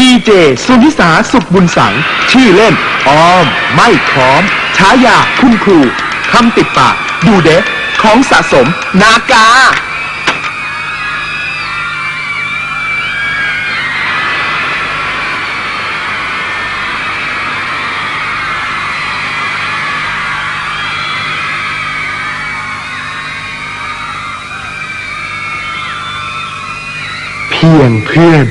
ดีเจสุนิสาสุขบุญสัง ชื่อเล่นออม ไม่พร้อมฉายาคุณครูคำติดปากดูเด็กของสะสม นากา เพียงเพื่อน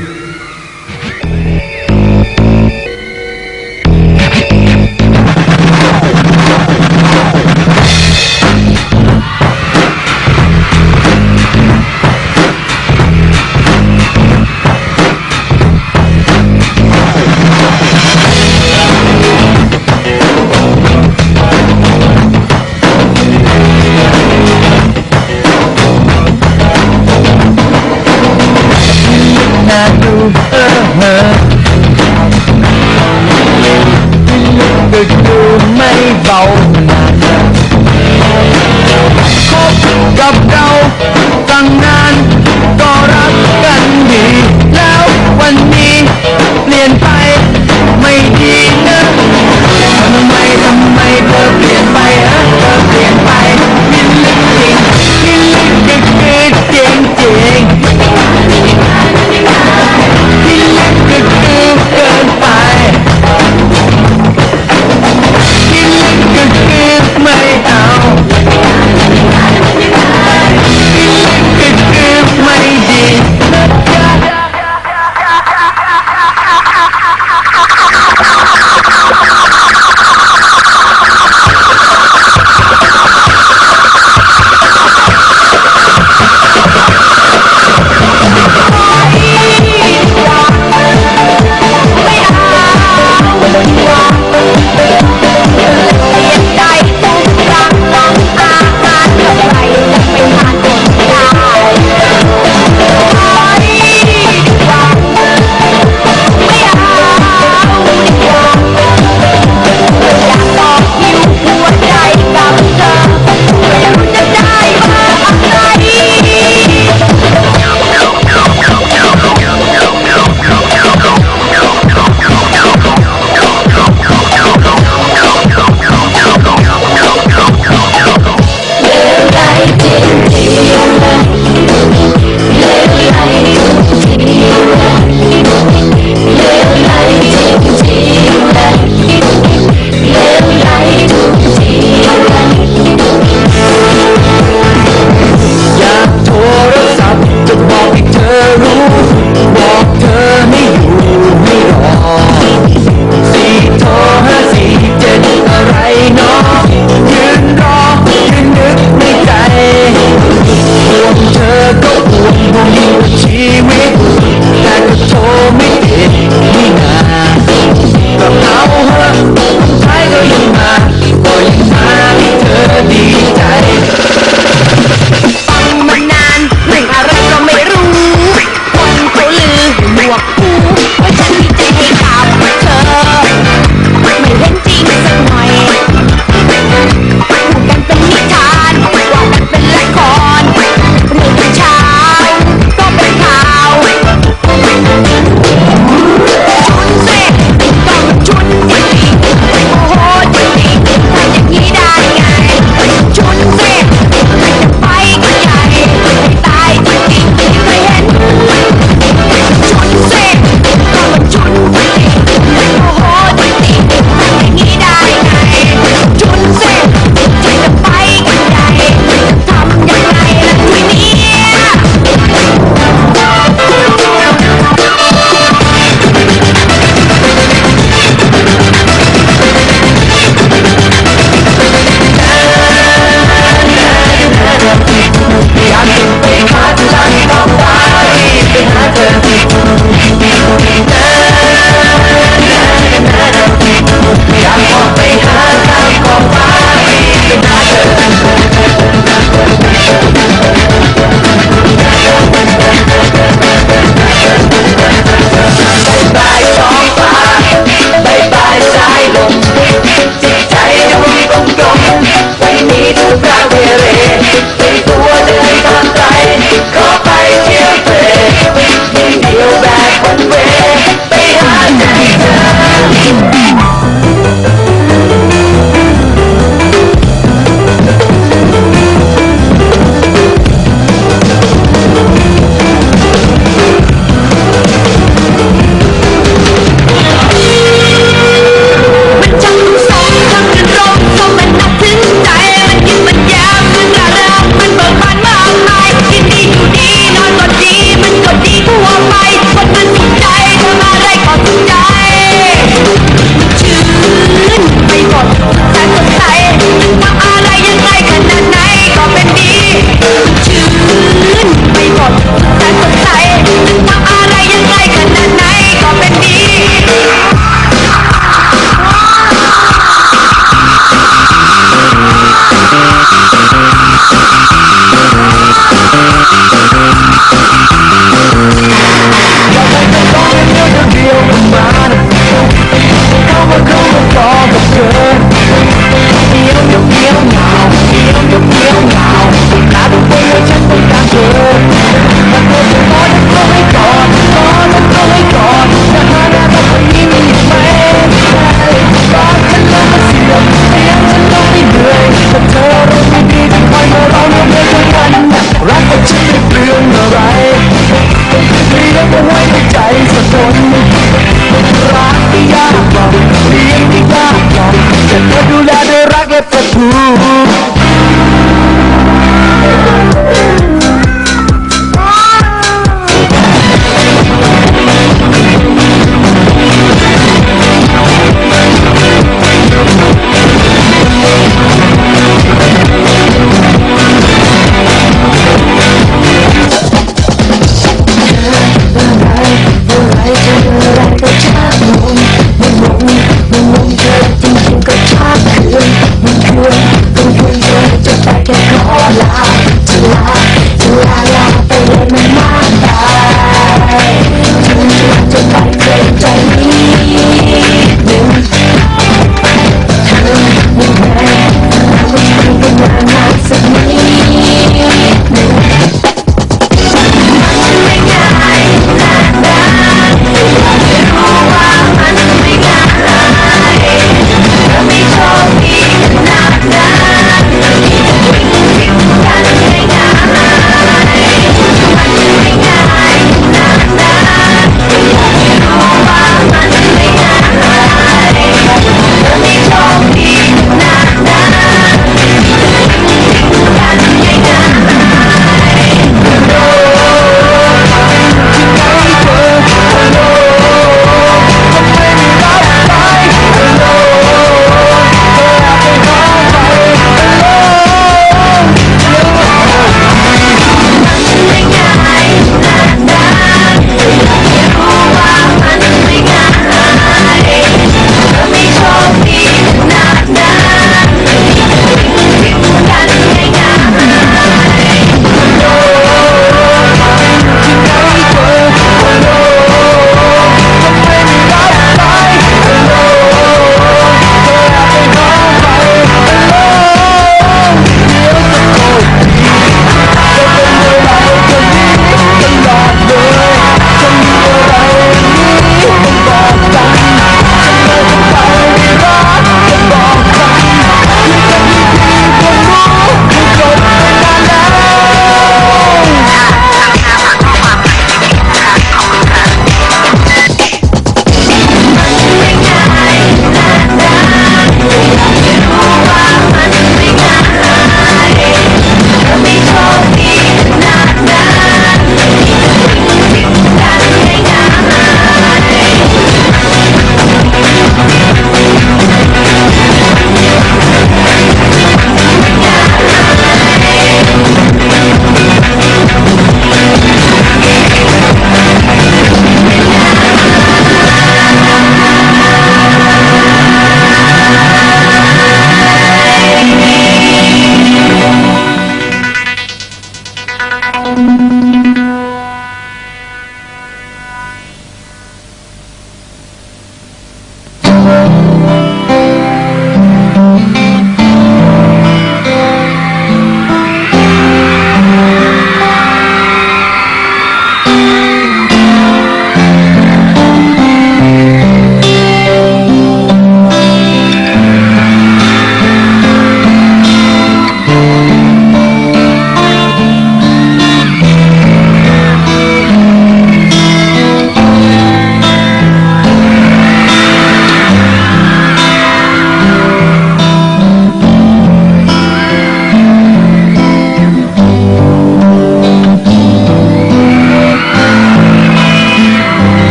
ดึกดูไม่เบานานคบกับเราตั้งนาน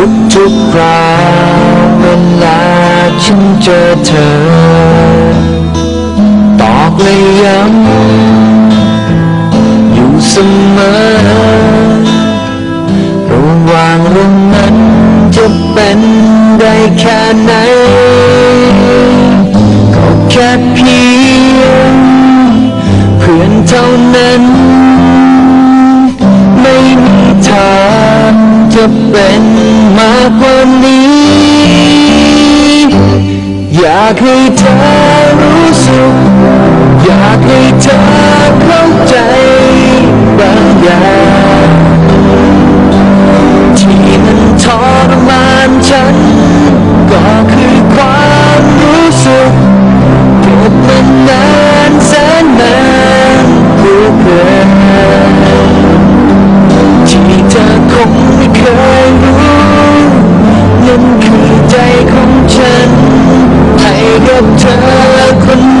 ทุกทุกคราวเวลาฉันเจอเธอ ตอกเลยย้ำอยู่เสมอระหว่างเรื่องนั้นจะเป็นได้แค่ไหน ก็แค่เพียงเพื่อนเท่านั้น เป็นมากกว่านี้ อยากให้เธอรู้สึก อยากให้เธอเข้าใจบางอย่างที่มันทรมานฉัน นใจของฉันให้กับเธอคน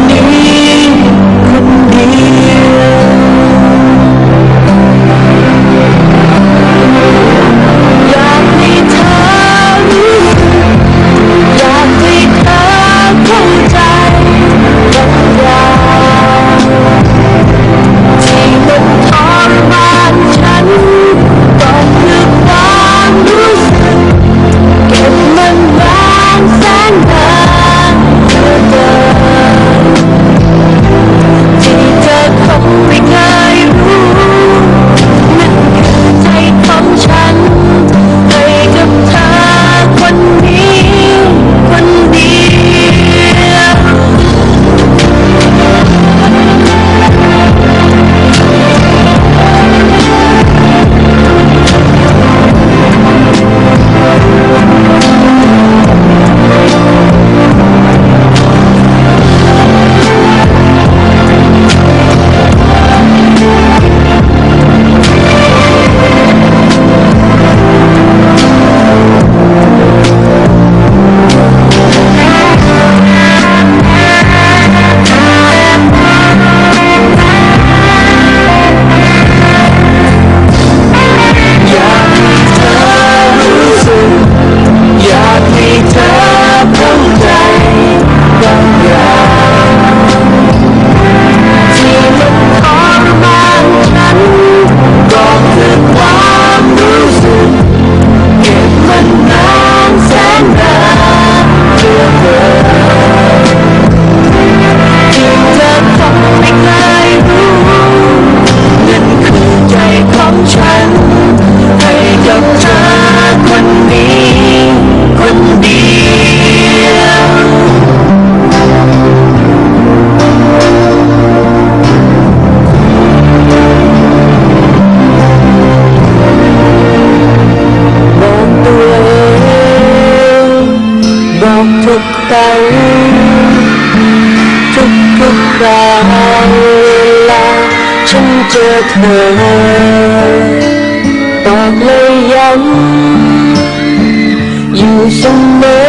เธอตอบเลยย้ำอยู่เสมอ